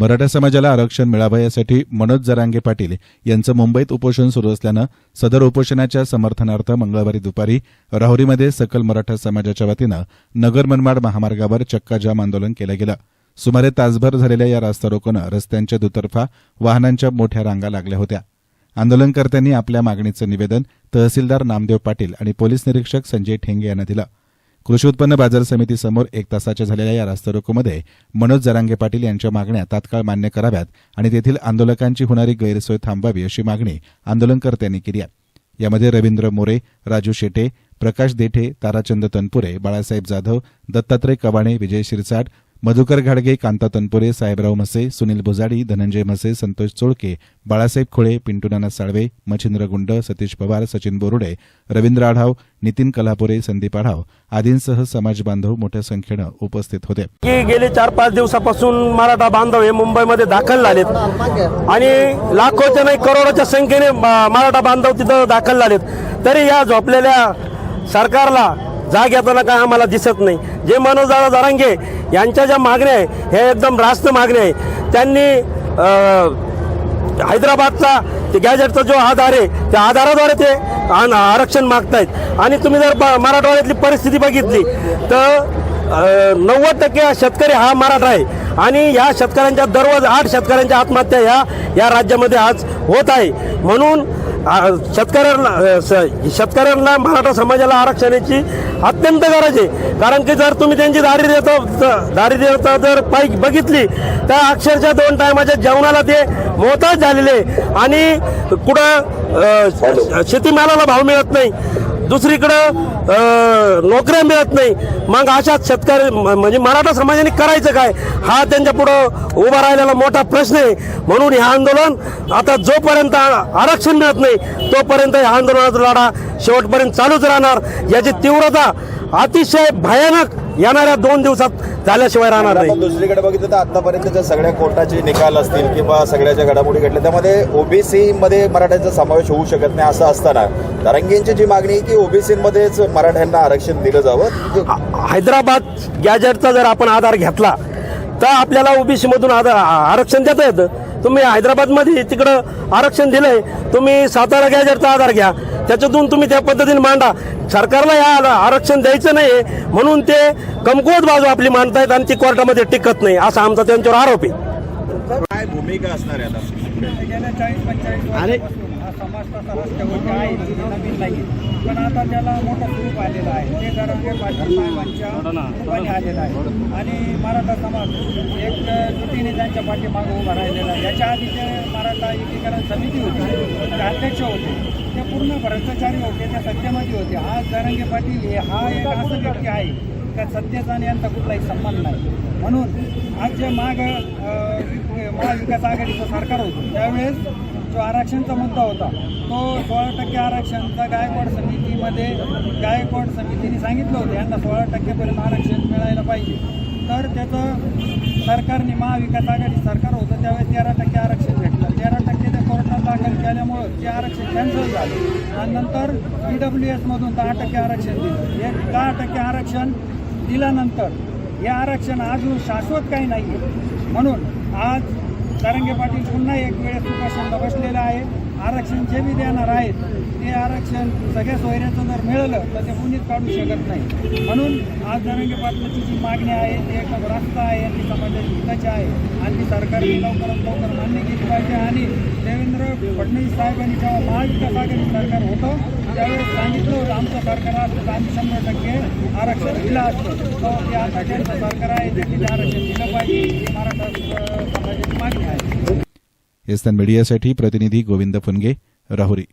मराठा समाजाला आरक्षण मिळावं यासाठी मनोज जरांगे पाटील यांचं मुंबईत उपोषण सुरू असल्यानं सदर उपोषणाच्या समर्थनार्थ मंगळवारी दुपारी राहुरीमध्ये सकल मराठा समाजाच्या वतीनं नगर मनमाड महामार्गावर चक्का जाम आंदोलन केलं गेलं. सुमारे तासभर झालेल्या या रास्ता रोकोनं रस्त्यांच्या दुतर्फा वाहनांच्या मोठ्या रांगा लागल्या होत्या. आंदोलनकर्त्यांनी आपल्या मागणीचं निवेदन तहसीलदार नामदेव पाटील आणि पोलीस निरीक्षक संजय ठेंगे यांना दिलं. कृषी उत्पन्न बाजार समितीसमोर एक तासाच्या झालेल्या या रास्तारोकोमध्ये मनोज जरांगे पाटील यांच्या मागण्या तात्काळ मान्य कराव्यात आणि तेथील आंदोलकांची होणारी गैरसोय थांबावी अशी मागणी आंदोलनकर्त्यांनी केली आहे. यामध्ये रवींद्र मोरे राजू शेटे प्रकाश देठे ताराचंद तनपुरे बाळासाहेब जाधव दत्तात्रय कवाणे विजय शिरसाट मधुकर घाडगे कांता तनपुरे साहेबराव म्हसे सुनील भुजाडी धनंजय म्हसे संतोष चोळके बाळासाहेब खोळे पिंटूनाना साळवे मच्छिंद्र गुंड सतीश पवार सचिन बोरुडे रवींद्र आढाव नितीन कल्हापुरे संदीप आढाव आदींसह समाज बांधव मोठ्या संख्येनं उपस्थित होते. गेले चार पाच दिवसापासून मराठा बांधव हे मुंबईमध्ये दाखल झालेत. आणि लाखोच्या नाही करोडोच्या संख्येने म- मराठा बांधव तिथं दाखल झालेत. तरी या झोपलेल्या सरकारला जाग येताना काय आम्हाला दिसत नाही. जे मनोजदादा जारांगे यांच्या ज्या मागण्या आहे हे एकदम रास्त मागण्या आहे त्यांनी हैदराबादचा ते गॅजेटचा जो आधार आहे त्या आधाराद्वारे ते आरक्षण मागतायत. आणि तुम्ही जर मराठवाड्यातली परिस्थिती बघितली तर नव्वद टक्के शेतकरी हा मराठा आहे. आणि या शेतकऱ्यांच्या दररोज आठ शेतकऱ्यांच्या आत्महत्या ह्या या राज्यामध्ये आज होत आहे. म्हणून शेतकऱ्यांना शेतकऱ्यांना मराठा समाजाला आरक्षणाची अत्यंत गरज आहे. कारण की जर तुम्ही त्यांची दारिद्र्यता दारिद्र्यता जर पाय बघितली तर अक्षरशः दोन टायमाच्या जेवणाला ते मोताज झालेले. आणि कुठं शेतीमालाला भाव मिळत नाही. दुसरीकडं नोकऱ्या मिळत नाही. मग अशा शेतकरी म- म्हणजे मराठा समाजाने करायचं काय? हा त्यांच्या पुढं उभा राहिलेला मोठा प्रश्न आहे. म्हणून हे आंदोलन आता जोपर्यंत आरक्षण मिळत नाही तोपर्यंत या आंदोलनाचा लढा शेवटपर्यंत चालूच राहणार. याची तीव्रता अतिशय भयानक येणाऱ्या दोन दिवसात झाल्याशिवाय राहणार नाही. आपण दुसरीकडे बघितलं तर आतापर्यंतच्या सगळ्या कोर्टाचे निकाल असतील किंवा सगळ्या ज्या घडामोडी घडल्या त्यामध्ये ओबीसी मध्ये मराठ्यांचा समावेश होऊ शकत नाही असं असताना दरंगेंची जी मागणी आहे की ओबीसी मध्येच मराठ्यांना आरक्षण दिलं जावं हैदराबाद गॅजेटचा जर आपण आधार घेतला तर आपल्याला ओबीसी मधून आधार आरक्षण देता येतं. तुम्ही हैदराबादमध्ये तिकडं आरक्षण दिलंय तुम्ही सातारा गॅजेटचा आधार घ्या. त्याच्यातून तुम्ही त्या पद्धतीने मांडा. सरकारला या आरक्षण द्यायचं नाही म्हणून ते कमकुवत बाजू आपली मांडतायत आणि ती कोर्टामध्ये टिकत नाही. असा आमचा त्यांच्यावर आरोप आहे. काय भूमिका असणार आहे हा पण आता त्याला मोठं स्वरूप आलेलं ते पाटील साहेबांच्या रूपाने आलेलं आहे. आणि मराठा समाज एक त्यांच्या पाठीमागे उभा राहिलेला. याच्या आधी जे मराठा एकीकरण समिती होती ते अध्यक्ष होते ते पूर्ण भ्रष्टाचारी होते ते सत्तेमध्ये होते. आज जरांगे पाटील हे हा एक असं व्यक्ती आहे का सत्तेचा आणि यांचा कुठलाही संबंध नाही. म्हणून आज जे माग महाविकास आघाडीचं सरकार होतं त्यावेळेस जो आरक्षणचा मुद्दा होता तो सोळा टक्के आरक्षणचा गायकवाड समितीमध्ये गायकवाड समितीने सांगितलं होतं यांना सोळा टक्केपर्यंत आरक्षण मिळायला पाहिजे. तर त्याचं सरकारने महाविकास आघाडी सरकार होतं त्यावेळेस तेरा टक्के आरक्षण भेटलं. तेरा टक्के ते कोर्टात दाखल केल्यामुळं ते आरक्षण कॅन्सल झालं. आणि नंतर ई डब्ल्यू एसमधून दहा टक्के आरक्षण दिलं. हे दहा टक्के आरक्षण दिल्यानंतर हे आरक्षण अजून शाश्वत काही नाही आहे म्हणून आज तरंगे पाटील पुन्हा एक वेळेस उपासनाला बसलेलं आहे. आरक्षण जे बी देणार आहेत ते आरक्षण सगळ्या सोयऱ्याचं जर मिळालं तर ते कुणीच काढू शकत नाही. म्हणून आज धरंगे पाटलाची जी मागणी आहे ती एक रास्त आहे ती समाजाची हिताची आहे. आणि ती सरकारने लवकरात लवकर मान्य केली पाहिजे. आणि देवेंद्र फडणवीस साहेबांनी जेव्हा महाविकास आघाडी सरकार होतं त्यावेळेस सांगितलं होतं आमचं सरकार असतं तर आम्ही शंभर टक्के आरक्षण दिलं असतं. तर ते आता त्यांचं सरकार आहे त्यांनी ते आरक्षण दिलं पाहिजे ही मराठा अं, समाजाची मागणी आहे एस्तान मीडियासाठी प्रतिनिधी गोविंद फुनगे राहुरी